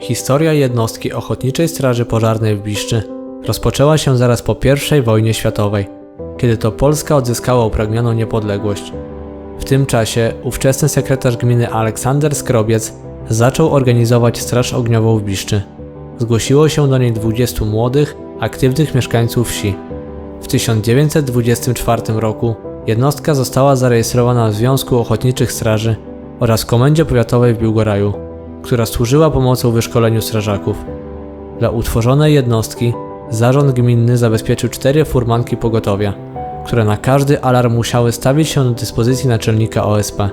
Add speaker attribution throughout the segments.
Speaker 1: Historia jednostki Ochotniczej Straży Pożarnej w Biszczy rozpoczęła się zaraz po I wojnie światowej, kiedy to Polska odzyskała upragnioną niepodległość. W tym czasie ówczesny sekretarz gminy Aleksander Skrobiec zaczął organizować Straż Ogniową w Biszczy. Zgłosiło się do niej 20 młodych, aktywnych mieszkańców wsi. W 1924 roku jednostka została zarejestrowana w Związku Ochotniczych Straży oraz Komendzie Powiatowej w Biłgoraju, która służyła pomocą w wyszkoleniu strażaków. Dla utworzonej jednostki zarząd gminny zabezpieczył cztery furmanki pogotowia, które na każdy alarm musiały stawić się do dyspozycji naczelnika OSP.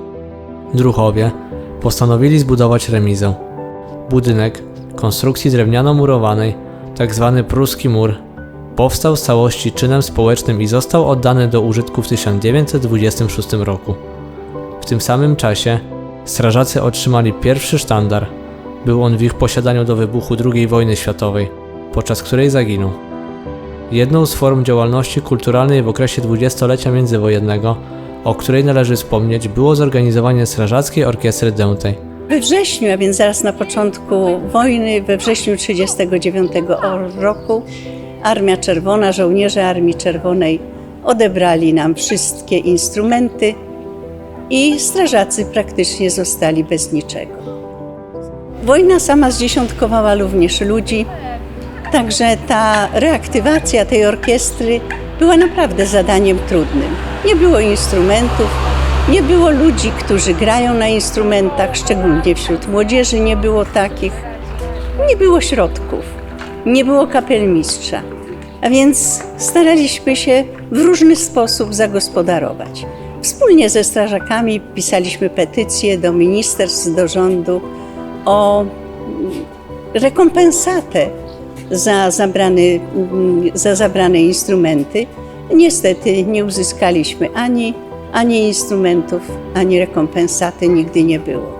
Speaker 1: Druchowie postanowili zbudować remizę. Budynek konstrukcji drewniano-murowanej, tzw. pruski mur, powstał z całości czynem społecznym i został oddany do użytku w 1926 roku. W tym samym czasie strażacy otrzymali pierwszy sztandar. Był on w ich posiadaniu do wybuchu II wojny światowej, podczas której zaginął. Jedną z form działalności kulturalnej w okresie dwudziestolecia międzywojennego, o której należy wspomnieć, było zorganizowanie Strażackiej Orkiestry Dętej.
Speaker 2: We wrześniu, a więc zaraz na początku wojny, we wrześniu 1939 roku, Armia Czerwona, żołnierze Armii Czerwonej odebrali nam wszystkie instrumenty i strażacy praktycznie zostali bez niczego. Wojna sama zdziesiątkowała również ludzi, także ta reaktywacja tej orkiestry była naprawdę zadaniem trudnym. Nie było instrumentów, nie było ludzi, którzy grają na instrumentach, szczególnie wśród młodzieży nie było takich. Nie było środków, nie było kapelmistrza. A więc staraliśmy się w różny sposób zagospodarować. Wspólnie ze strażakami pisaliśmy petycje do ministerstw, do rządu o rekompensatę za zabrane, za zabrane instrumenty. Niestety nie uzyskaliśmy ani ani instrumentów, ani rekompensaty nigdy nie było.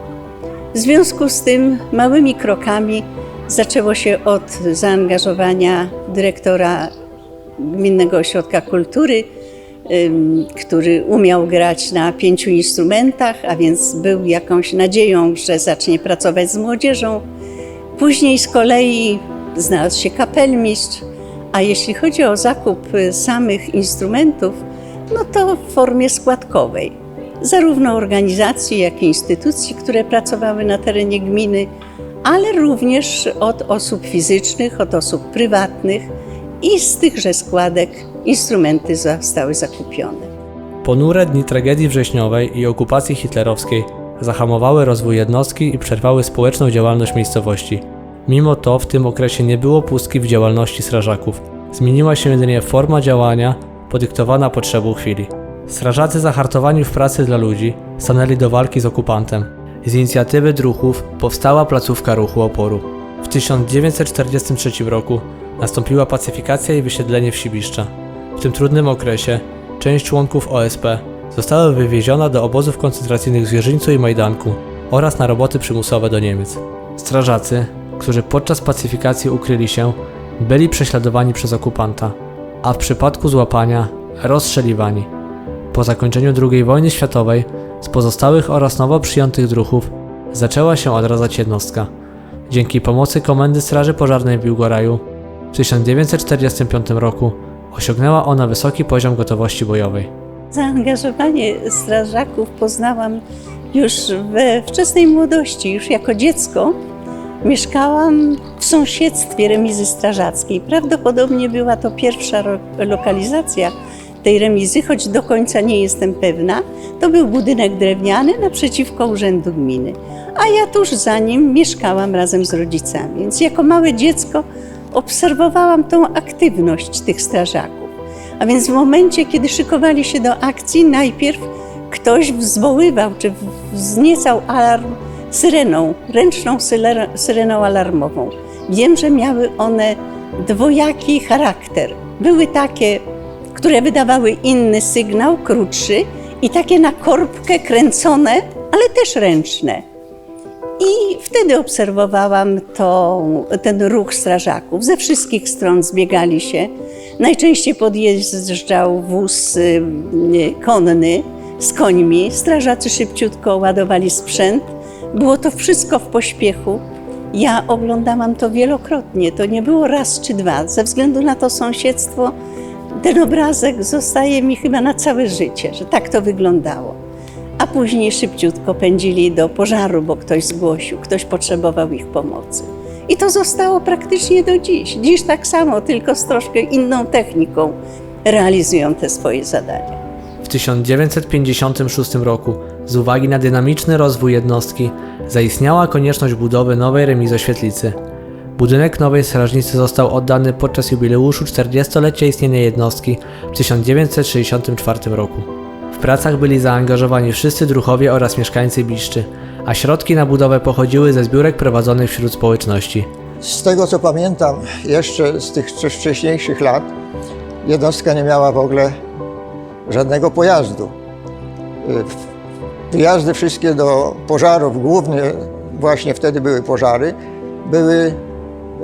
Speaker 2: W związku z tym małymi krokami zaczęło się od zaangażowania dyrektora Gminnego Ośrodka Kultury, który umiał grać na pięciu instrumentach, a więc był jakąś nadzieją, że zacznie pracować z młodzieżą. Później z kolei znalazł się kapelmistrz, a jeśli chodzi o zakup samych instrumentów, no to w formie składkowej. Zarówno organizacji, jak i instytucji, które pracowały na terenie gminy, ale również od osób fizycznych, od osób prywatnych i z tychże składek instrumenty zostały zakupione.
Speaker 1: Ponure dni tragedii wrześniowej i okupacji hitlerowskiej zahamowały rozwój jednostki i przerwały społeczną działalność miejscowości. Mimo to w tym okresie nie było pustki w działalności strażaków. Zmieniła się jedynie forma działania podyktowana potrzebą chwili. Strażacy zahartowani w pracy dla ludzi stanęli do walki z okupantem. Z inicjatywy druhów powstała placówka ruchu oporu. W 1943 roku nastąpiła pacyfikacja i wysiedlenie wsi Biszcza. W tym trudnym okresie część członków OSP została wywieziona do obozów koncentracyjnych w Zwierzyńcu i Majdanku oraz na roboty przymusowe do Niemiec. Strażacy, którzy podczas pacyfikacji ukryli się, byli prześladowani przez okupanta a w przypadku złapania rozstrzeliwani. Po zakończeniu II wojny światowej z pozostałych oraz nowo przyjętych druhów zaczęła się odradzać jednostka. Dzięki pomocy Komendy Straży Pożarnej w Biłgoraju w 1945 roku osiągnęła ona wysoki poziom gotowości bojowej.
Speaker 2: Zaangażowanie strażaków poznałam już we wczesnej młodości, już jako dziecko. Mieszkałam w sąsiedztwie remizy strażackiej. Prawdopodobnie była to pierwsza lokalizacja tej remizy, choć do końca nie jestem pewna. To był budynek drewniany naprzeciwko Urzędu Gminy, a ja tuż za nim mieszkałam razem z rodzicami. Więc jako małe dziecko obserwowałam tą aktywność tych strażaków. A więc w momencie, kiedy szykowali się do akcji, najpierw ktoś wzwoływał czy wzniecał alarm syreną, ręczną syreną alarmową. Wiem, że miały one dwojaki charakter. Były takie, które wydawały inny sygnał, krótszy, i takie na korbkę kręcone, ale też ręczne. I wtedy obserwowałam to, ten ruch strażaków. Ze wszystkich stron zbiegali się. Najczęściej podjeżdżał wóz y, konny z końmi. Strażacy szybciutko ładowali sprzęt było to wszystko w pośpiechu. Ja oglądałam to wielokrotnie, to nie było raz czy dwa. Ze względu na to sąsiedztwo, ten obrazek zostaje mi chyba na całe życie, że tak to wyglądało. A później szybciutko pędzili do pożaru, bo ktoś zgłosił, ktoś potrzebował ich pomocy. I to zostało praktycznie do dziś. Dziś tak samo, tylko z troszkę inną techniką realizują te swoje zadania.
Speaker 1: W 1956 roku, z uwagi na dynamiczny rozwój jednostki, zaistniała konieczność budowy nowej remizoświetlicy. Budynek nowej strażnicy został oddany podczas jubileuszu 40-lecia istnienia jednostki w 1964 roku. W pracach byli zaangażowani wszyscy druchowie oraz mieszkańcy Biszczy, a środki na budowę pochodziły ze zbiórek prowadzonych wśród społeczności.
Speaker 3: Z tego co pamiętam jeszcze z tych wcze- wcześniejszych lat, jednostka nie miała w ogóle żadnego pojazdu. Y, Wyjazdy wszystkie do pożarów, głównie właśnie wtedy były pożary, były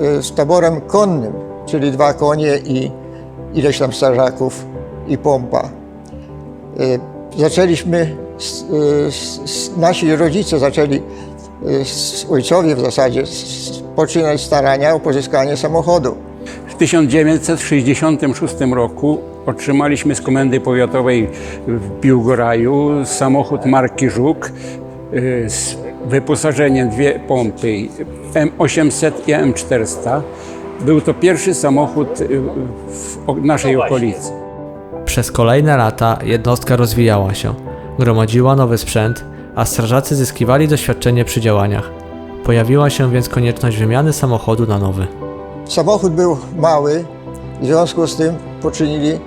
Speaker 3: y, z taborem konnym, czyli dwa konie i ileś tam strażaków i pompa. Y, Zaczęliśmy, s- nasi rodzice zaczęli, s- ojcowie w zasadzie, poczynać starania o pozyskanie samochodu.
Speaker 4: W 1966 roku otrzymaliśmy z Komendy Powiatowej w Biłgoraju samochód marki Żuk z wyposażeniem dwie pompy M800 i M400. Był to pierwszy samochód w naszej okolicy.
Speaker 1: Przez kolejne lata jednostka rozwijała się, gromadziła nowy sprzęt, a strażacy zyskiwali doświadczenie przy działaniach. Pojawiła się więc konieczność wymiany samochodu na nowy.
Speaker 3: Samochód był mały, w związku z tym poczynili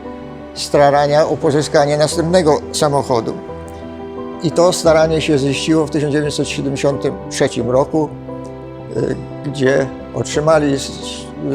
Speaker 3: starania o pozyskanie następnego samochodu. I to staranie się ziściło w 1973 roku, y, gdzie otrzymali z,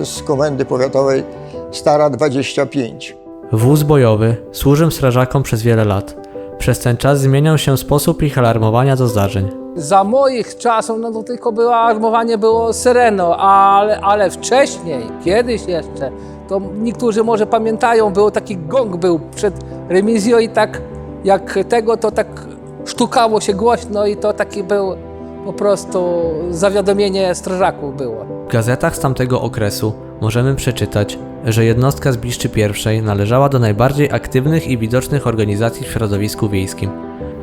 Speaker 3: z komendy powiatowej Stara 25.
Speaker 1: Wóz bojowy służył strażakom przez wiele lat. Przez ten czas zmieniał się sposób ich alarmowania do zdarzeń.
Speaker 5: Za moich czasów, no to tylko było alarmowanie było syreno, ale, ale wcześniej, kiedyś jeszcze, to niektórzy może pamiętają, był taki gong był przed remizją i tak jak tego, to tak sztukało się głośno i to taki był po prostu zawiadomienie strażaków było.
Speaker 1: W gazetach z tamtego okresu możemy przeczytać, że jednostka z Biszczy I należała do najbardziej aktywnych i widocznych organizacji w środowisku wiejskim.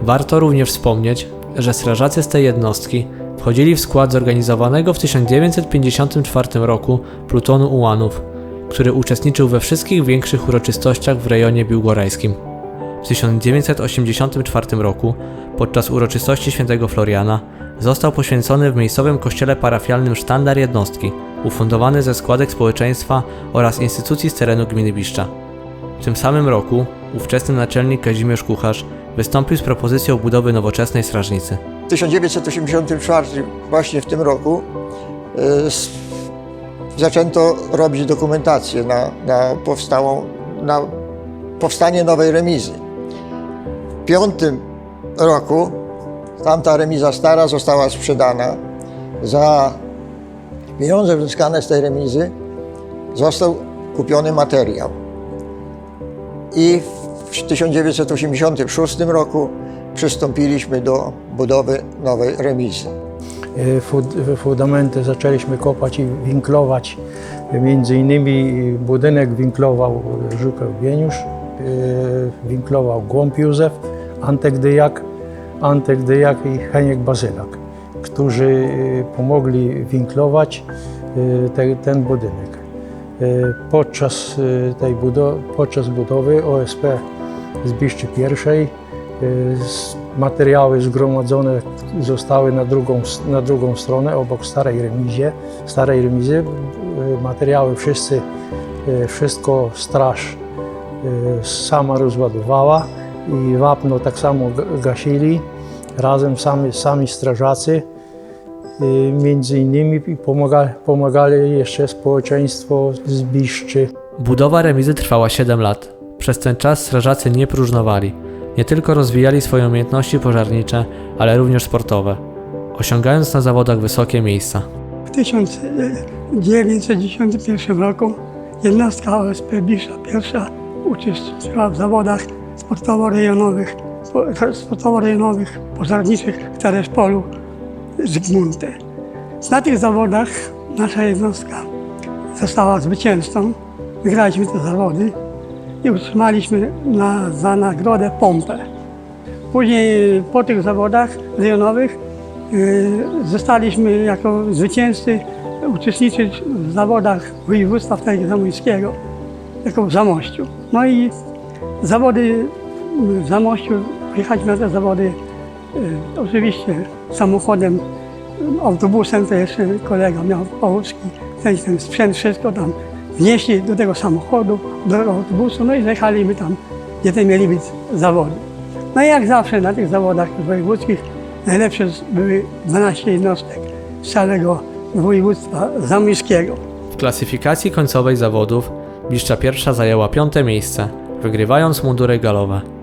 Speaker 1: Warto również wspomnieć, że strażacy z tej jednostki wchodzili w skład zorganizowanego w 1954 roku plutonu ułanów, który uczestniczył we wszystkich większych uroczystościach w rejonie biłgorajskim. W 1984 roku, podczas uroczystości świętego Floriana, został poświęcony w miejscowym kościele parafialnym sztandar jednostki, ufundowany ze składek społeczeństwa oraz instytucji z terenu gminy Biszcza. W tym samym roku ówczesny naczelnik Kazimierz Kucharz wystąpił z propozycją budowy nowoczesnej strażnicy.
Speaker 3: W 1984, właśnie w tym roku, y, s- zaczęto robić dokumentację na, na, powstałą, na powstanie nowej remizy. W piątym roku tamta remiza stara została sprzedana. Za pieniądze uzyskane z tej remizy został kupiony materiał. I w 1986 roku przystąpiliśmy do budowy nowej remizy.
Speaker 6: E, fund- Fundamenty zaczęliśmy kopać i winklować. Między innymi budynek winklował Żukeł Bieniusz, e, winklował Głąb Józef, Antek Dyjak, Antek Dyjak i Heniek Bazylak, którzy e, pomogli winklować te, ten budynek. E, Podczas, tej budo- podczas budowy OSP z Biszczy I Y, Materiały zgromadzone zostały na drugą, na drugą stronę, obok starej remizie. Starej remizy y, materiały wszyscy, y, wszystko straż y, sama rozładowała i wapno tak samo gasili. Razem sami, sami strażacy, y, między innymi i pomaga, pomagali jeszcze społeczeństwo z Biszczy.
Speaker 1: Budowa remizy trwała 7 lat. Przez ten czas strażacy nie próżnowali. Nie tylko rozwijali swoje umiejętności pożarnicze, ale również sportowe, osiągając na zawodach wysokie miejsca.
Speaker 7: W 1991 roku jednostka OSP Bisza I uczestniczyła w zawodach sportowo-rejonowych, sportowo-rejonowych pożarniczych w Tereszpolu Zygmunty. Na tych zawodach nasza jednostka została zwycięzcą. Wygraliśmy te zawody i utrzymaliśmy na, za nagrodę pompę. Później po tych zawodach rejonowych y, zostaliśmy jako zwycięzcy uczestniczyć w zawodach województwa wtedy zamojskiego, jako w Zamościu. No i zawody w Zamościu, pojechaliśmy na te zawody oczywiście samochodem, y, autobusem, to jeszcze kolega miał Połucki, ten, ten sprzęt, wszystko tam wnieśli do tego samochodu, do autobusu, no i zjechaliśmy tam, gdzie te mieli być zawody. No i jak zawsze na tych zawodach wojewódzkich najlepsze były 12 jednostek z całego województwa zamojskiego.
Speaker 1: W klasyfikacji końcowej zawodów Biszcza pierwsza zajęła piąte miejsce, wygrywając mundury galowe.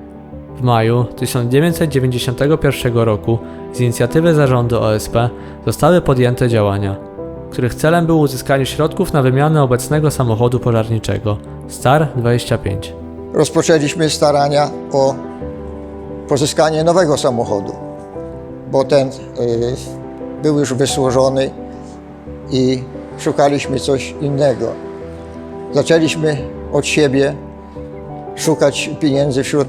Speaker 1: W maju 1991 roku z inicjatywy zarządu OSP zostały podjęte działania, których celem było uzyskanie środków na wymianę obecnego samochodu pożarniczego Star 25.
Speaker 3: Rozpoczęliśmy starania o pozyskanie nowego samochodu, bo ten y, był już wysłużony i szukaliśmy coś innego. Zaczęliśmy od siebie szukać pieniędzy wśród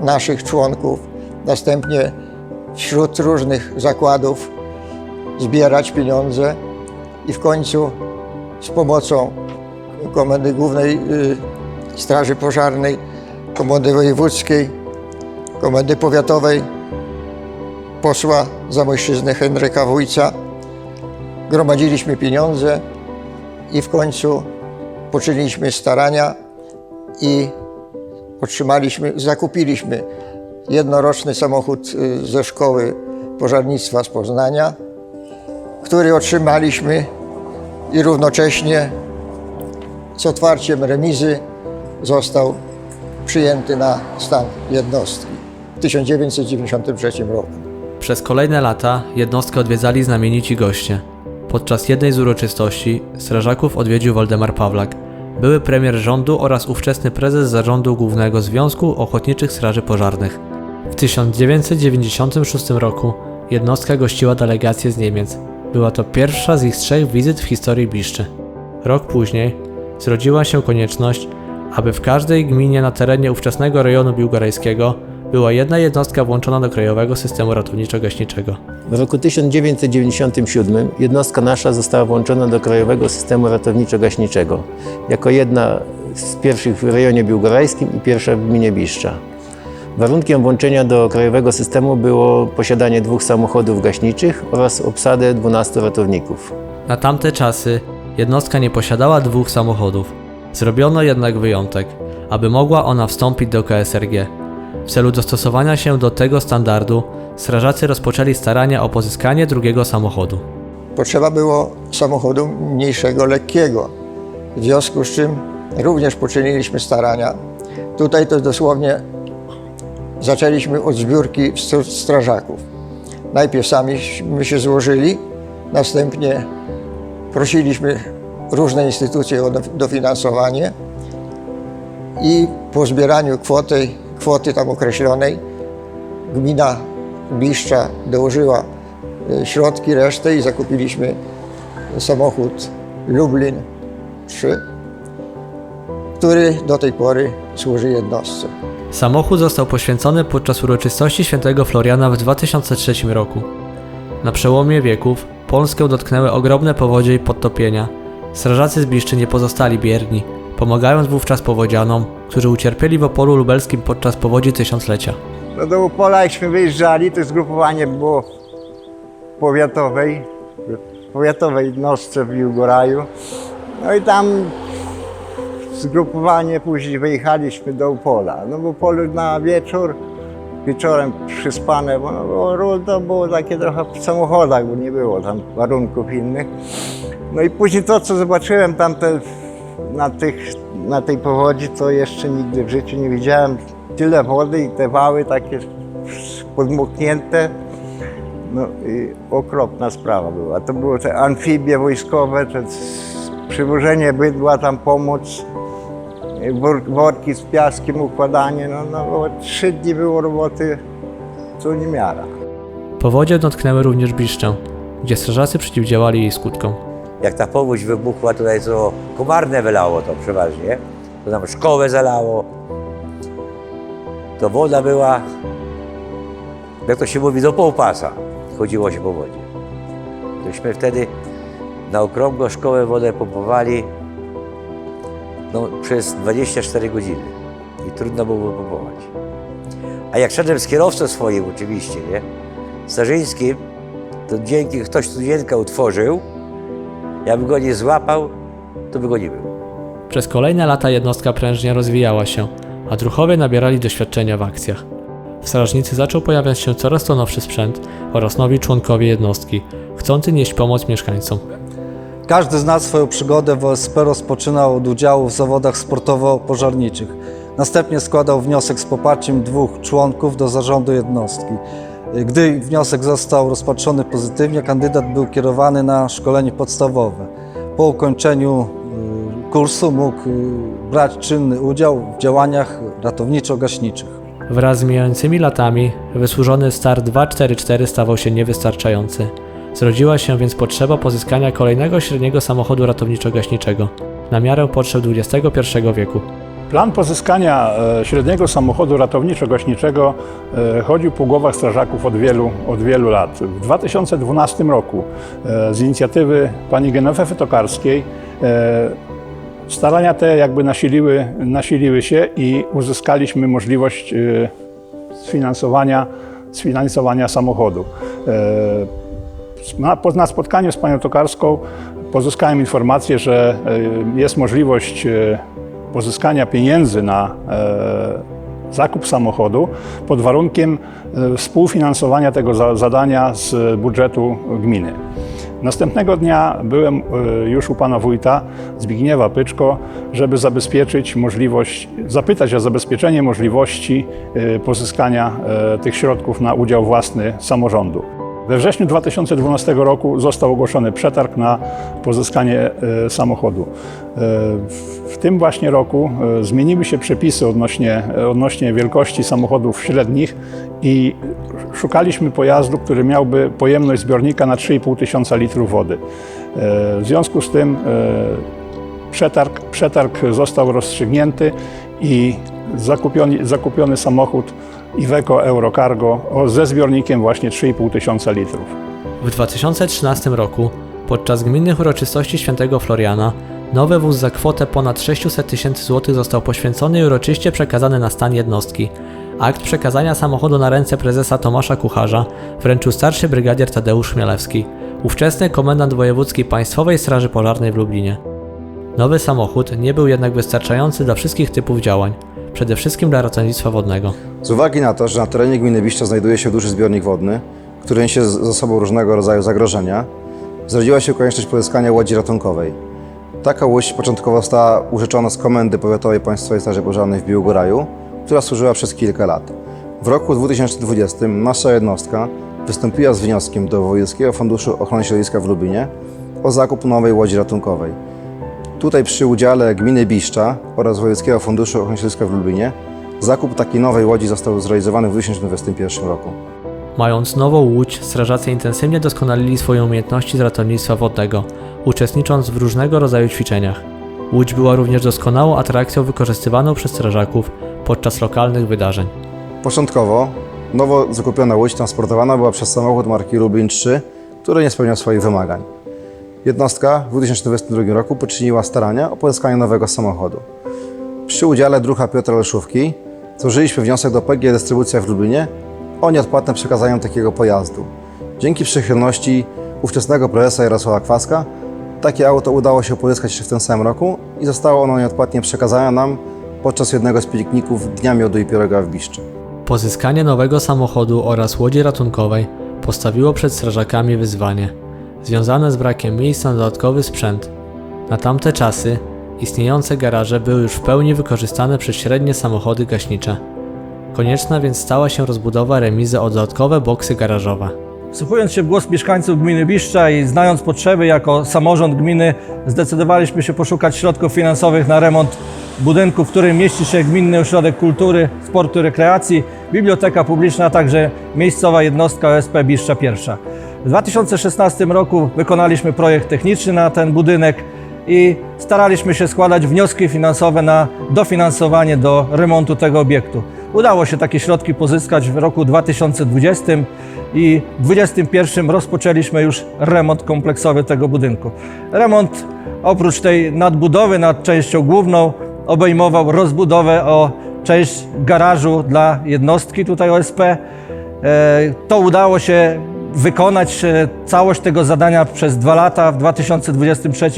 Speaker 3: naszych członków, następnie wśród różnych zakładów zbierać pieniądze i w końcu z pomocą Komendy Głównej y, Straży Pożarnej, Komendy Wojewódzkiej, Komendy Powiatowej, posła Zamojszczyzny Henryka Wójca. Gromadziliśmy pieniądze i w końcu poczyniliśmy starania i otrzymaliśmy, zakupiliśmy jednoroczny samochód y, ze szkoły pożarnictwa z Poznania, który otrzymaliśmy i równocześnie z otwarciem remizy został przyjęty na stan jednostki w 1993 roku.
Speaker 1: Przez kolejne lata jednostkę odwiedzali znamienici goście. Podczas jednej z uroczystości strażaków odwiedził Waldemar Pawlak, były premier rządu oraz ówczesny prezes zarządu Głównego Związku Ochotniczych Straży Pożarnych. W 1996 roku jednostka gościła delegację z Niemiec. Była to pierwsza z ich trzech wizyt w historii Biszczy. Rok później zrodziła się konieczność, aby w każdej gminie na terenie ówczesnego rejonu biłgorajskiego była jedna jednostka włączona do krajowego systemu ratowniczo-gaśniczego.
Speaker 8: W roku 1997 jednostka nasza została włączona do Krajowego Systemu Ratowniczo-Gaśniczego jako jedna z pierwszych w rejonie biłgorajskim i pierwsza w gminie Biszcza. Warunkiem włączenia do krajowego systemu było posiadanie dwóch samochodów gaśniczych oraz obsadę 12 ratowników.
Speaker 1: Na tamte czasy jednostka nie posiadała dwóch samochodów. Zrobiono jednak wyjątek, aby mogła ona wstąpić do KSRG. W celu dostosowania się do tego standardu, strażacy rozpoczęli starania o pozyskanie drugiego samochodu.
Speaker 3: Potrzeba było samochodu mniejszego, lekkiego. W związku z czym również poczyniliśmy starania. Tutaj to dosłownie zaczęliśmy od zbiórki str- strażaków. Najpierw samiśmy się złożyli, następnie prosiliśmy różne instytucje o dof- dofinansowanie i po zbieraniu kwoty, kwoty tam określonej gmina Biszcza dołożyła e, środki, resztę i zakupiliśmy samochód Lublin 3, który do tej pory służy jednostce.
Speaker 1: Samochód został poświęcony podczas uroczystości świętego Floriana w 2003 roku. Na przełomie wieków Polskę dotknęły ogromne powodzie i podtopienia. Strażacy z Biszczy nie pozostali bierni, pomagając wówczas powodzianom, którzy ucierpieli w Opolu Lubelskim podczas powodzi tysiąclecia.
Speaker 9: No do Upola jakśmy wyjeżdżali, to zgrupowanie było powiatowej, powiatowej jednostce w Biłgoraju. No i tam zgrupowanie później wyjechaliśmy do Upola. No w Upolu na wieczór, wieczorem przyspane, bo no, bo to było takie trochę w samochodach, bo nie było tam warunków innych. No i później to, co zobaczyłem tam te, na, tych, na tej powodzi, to jeszcze nigdy w życiu nie widziałem. Tyle wody i te wały takie podmuchnięte. No okropna sprawa była. To były te amfibie wojskowe, te przywożenie bydła tam wor- worki z piaskiem, układanie. No, no trzy dni było roboty, co niemiara.
Speaker 1: Powodzie dotknęły również Biszczę. gdzie strażacy przeciwdziałali jej skutkom.
Speaker 10: Jak ta powódź wybuchła tutaj, co Komarne wylało to przeważnie, to nam szkołę zalało. To woda była, jak to się mówi, do półpasa. Chodziło się po wodzie. Tośmy wtedy na okrągło szkołę wodę pompowali no, przez 24 godziny. I trudno było pompować. A jak szedłem z kierowcą swoim oczywiście, nie? Starzyńskim, to dzięki ktoś studienka utworzył, ja bym go nie złapał, to by go nie było.
Speaker 1: Przez kolejne lata jednostka prężnie rozwijała się, a druhowie nabierali doświadczenia w akcjach. W strażnicy zaczął pojawiać się coraz to nowszy sprzęt oraz nowi członkowie jednostki, chcący nieść pomoc mieszkańcom.
Speaker 11: Każdy z nas swoją przygodę w OSP rozpoczynał od udziału w zawodach sportowo-pożarniczych. Następnie składał wniosek z poparciem dwóch członków do zarządu jednostki. Gdy wniosek został rozpatrzony pozytywnie, kandydat był kierowany na szkolenie podstawowe. Po ukończeniu y, kursu mógł y, brać czynny udział w działaniach ratowniczo-gaśniczych.
Speaker 1: Wraz z mijającymi latami wysłużony Star 244 stawał się niewystarczający. Zrodziła się więc potrzeba pozyskania kolejnego średniego samochodu ratowniczo-gaśniczego na miarę potrzeb XXI wieku.
Speaker 12: Plan pozyskania e, średniego samochodu ratowniczo-gaśniczego e, chodził po głowach strażaków od wielu, od wielu lat. W 2012 roku e, z inicjatywy pani Genefy Tokarskiej starania te jakby nasiliły, nasiliły się i uzyskaliśmy możliwość sfinansowania, sfinansowania samochodu. Na, po- na spotkaniu z panią Tokarską pozyskałem informację, że jest możliwość pozyskania pieniędzy na e, zakup samochodu pod warunkiem e, współfinansowania tego za, zadania z budżetu gminy. Następnego dnia byłem e, już u pana wójta Zbigniewa Pyczko, żeby zabezpieczyć możliwość, zapytać o zabezpieczenie możliwości pozyskania tych środków na udział własny samorządu. We wrześniu 2012 roku został ogłoszony przetarg na pozyskanie e, samochodu. E, w- tym właśnie roku e, zmieniły się przepisy odnośnie, odnośnie wielkości samochodów średnich i szukaliśmy pojazdu, który miałby pojemność zbiornika na 3,5 tysiąca litrów wody. W związku z tym przetarg, przetarg został rozstrzygnięty i zakupiony, zakupiony samochód Iveco Eurocargo ze zbiornikiem właśnie 3,5 tysiąca litrów.
Speaker 1: W 2013 roku, podczas gminnych uroczystości świętego Floriana, nowy wóz za kwotę ponad 600 tysięcy złotych został poświęcony i uroczyście przekazany na stan jednostki. Akt przekazania samochodu na ręce prezesa Tomasza Kucharza wręczył starszy brygadier Tadeusz Chmielewski, ówczesny komendant wojewódzki Państwowej Straży Pożarnej w Lublinie. Nowy samochód nie był jednak wystarczający dla wszystkich typów działań, przede wszystkim dla ratownictwa wodnego.
Speaker 13: Z uwagi na to, że na terenie gminy Biszcza znajduje się duży zbiornik wodny, który niesie ze sobą różnego rodzaju zagrożenia, zrodziła się konieczność pozyskania łodzi ratunkowej. Taka łódź początkowo została użyczona z komendy powiatowej Państwowej Straży Pożarnej w Biłgoraju, która służyła przez kilka lat. W roku 2020 nasza jednostka wystąpiła z wnioskiem do Wojewódzkiego Funduszu Ochrony Środowiska w Lubinie o zakup nowej łodzi ratunkowej. Tutaj przy udziale gminy Biszcza oraz Wojewódzkiego Funduszu Ochrony Środowiska w Lublinie zakup takiej nowej łodzi został zrealizowany w 2021 roku.
Speaker 1: Mając nową łódź, strażacy intensywnie doskonalili swoje umiejętności z ratownictwa wodnego, uczestnicząc w różnego rodzaju ćwiczeniach. Łódź była również doskonałą atrakcją wykorzystywaną przez strażaków podczas lokalnych wydarzeń.
Speaker 13: Początkowo nowo zakupiona łódź transportowana była przez samochód marki Lublin 3, który nie spełniał swoich wymagań. Jednostka w 2022 roku poczyniła starania o pozyskanie nowego samochodu. Przy udziale druha Piotra Leszówki złożyliśmy wniosek do PG Dystrybucja w Lublinie o nieodpłatne przekazanie takiego pojazdu. Dzięki przychylności ówczesnego prezesa Jarosława Kwaska takie auto udało się pozyskać jeszcze w tym samym roku i zostało ono nieodpłatnie przekazane nam podczas jednego z pikników Dnia Miodu i Pieroga w Biszczy.
Speaker 1: Pozyskanie nowego samochodu oraz łodzi ratunkowej postawiło przed strażakami wyzwanie, związane z brakiem miejsc na dodatkowy sprzęt. Na tamte czasy istniejące garaże były już w pełni wykorzystane przez średnie samochody gaśnicze. Konieczna więc stała się rozbudowa remizy o dodatkowe boksy garażowe.
Speaker 14: Wsłuchując się w głos mieszkańców gminy Biszcza i znając potrzeby jako samorząd gminy, zdecydowaliśmy się poszukać środków finansowych na remont budynku, w którym mieści się Gminny Ośrodek Kultury, Sportu i Rekreacji, Biblioteka Publiczna, a także miejscowa jednostka OSP Biszcza I. W 2016 roku wykonaliśmy projekt techniczny na ten budynek i staraliśmy się składać wnioski finansowe na dofinansowanie do remontu tego obiektu. Udało się takie środki pozyskać w roku 2020 i w 2021 rozpoczęliśmy już remont kompleksowy tego budynku. Remont oprócz tej nadbudowy nad częścią główną obejmował rozbudowę o część garażu dla jednostki tutaj OSP. E, To udało się wykonać e, całość tego zadania przez dwa lata. W 2023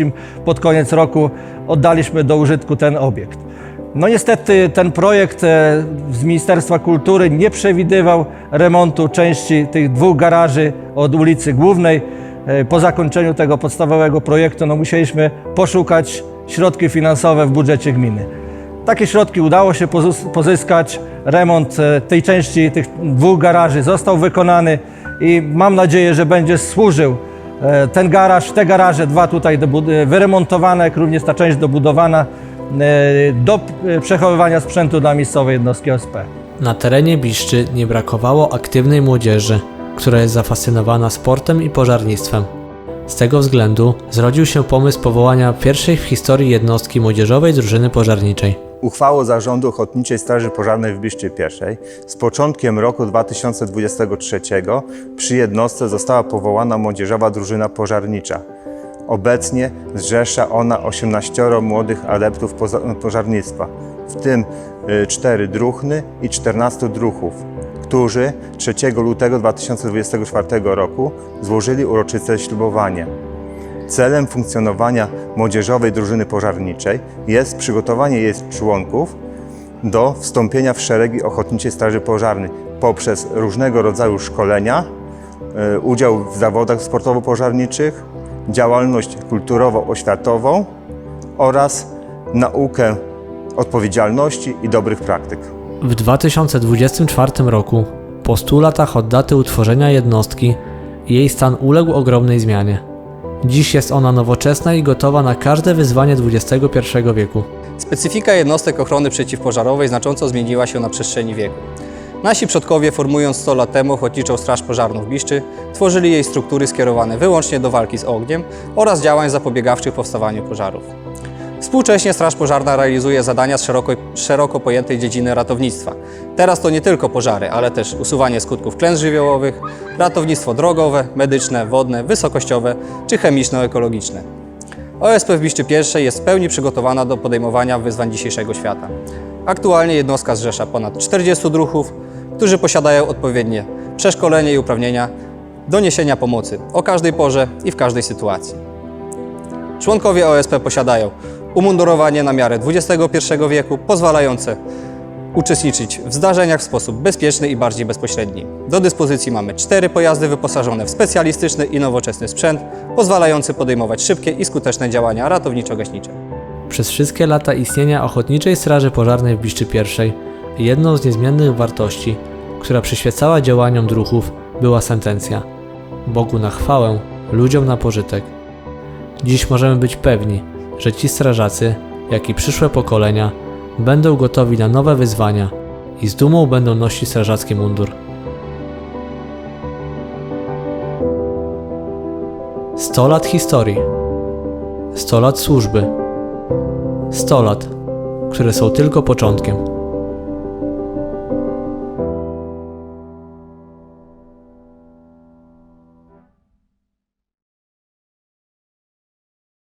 Speaker 14: pod koniec roku oddaliśmy do użytku ten obiekt. No niestety ten projekt e, z Ministerstwa Kultury nie przewidywał remontu części tych dwóch garaży od ulicy Głównej. E, Po zakończeniu tego podstawowego projektu no musieliśmy poszukać środki finansowe w budżecie gminy. Takie środki udało się pozys- pozyskać. Remont tej części tych dwóch garaży został wykonany i mam nadzieję, że będzie służył e, ten garaż, te garaże, dwa tutaj wyremontowane, jak również ta część dobudowana e, do e, przechowywania sprzętu dla miejscowej jednostki OSP.
Speaker 1: Na terenie Biszczy nie brakowało aktywnej młodzieży, która jest zafascynowana sportem i pożarnictwem. Z tego względu zrodził się pomysł powołania pierwszej w historii jednostki młodzieżowej drużyny pożarniczej.
Speaker 15: Uchwałą Zarządu Ochotniczej Straży Pożarnej w Biszczy I z początkiem roku 2023 przy jednostce została powołana Młodzieżowa Drużyna Pożarnicza. Obecnie zrzesza ona 18 młodych adeptów pożarnictwa, w tym 4 druchny i 14 druchów, którzy 3 lutego 2024 roku złożyli uroczyste ślubowanie. Celem funkcjonowania Młodzieżowej Drużyny Pożarniczej jest przygotowanie jej członków do wstąpienia w szeregi Ochotniczej Straży Pożarnej poprzez różnego rodzaju szkolenia, e, udział w zawodach sportowo-pożarniczych, działalność kulturowo-oświatową oraz naukę odpowiedzialności i dobrych praktyk.
Speaker 1: W 2024 roku, po 100 latach od daty utworzenia jednostki, jej stan uległ ogromnej zmianie. Dziś jest ona nowoczesna i gotowa na każde wyzwanie XXI wieku.
Speaker 16: Specyfika jednostek ochrony przeciwpożarowej znacząco zmieniła się na przestrzeni wieku. Nasi przodkowie, formując 100 lat temu Ochotniczą Straż Pożarną w Biszczy, tworzyli jej struktury skierowane wyłącznie do walki z ogniem oraz działań zapobiegawczych powstawaniu pożarów. Współcześnie Straż Pożarna realizuje zadania z szeroko, szeroko pojętej dziedziny ratownictwa. Teraz to nie tylko pożary, ale też usuwanie skutków klęsk żywiołowych, ratownictwo drogowe, medyczne, wodne, wysokościowe czy chemiczno-ekologiczne. OSP w Biszczy I jest w pełni przygotowana do podejmowania wyzwań dzisiejszego świata. Aktualnie jednostka zrzesza ponad 40 druhów, którzy posiadają odpowiednie przeszkolenie i uprawnienia do niesienia pomocy o każdej porze i w każdej sytuacji. Członkowie OSP posiadają umundurowanie na miarę XXI wieku, pozwalające uczestniczyć w zdarzeniach w sposób bezpieczny i bardziej bezpośredni. Do dyspozycji mamy cztery pojazdy wyposażone w specjalistyczny i nowoczesny sprzęt, pozwalający podejmować szybkie i skuteczne działania ratowniczo-gaśnicze.
Speaker 1: Przez wszystkie lata istnienia Ochotniczej Straży Pożarnej w Biszczy I jedną z niezmiennych wartości, która przyświecała działaniom druhów, była sentencja Bogu na chwałę, ludziom na pożytek. Dziś możemy być pewni, że ci strażacy, jak i przyszłe pokolenia, będą gotowi na nowe wyzwania i z dumą będą nosić strażacki mundur. 100 lat historii, 100 lat służby, 100 lat, które są tylko początkiem.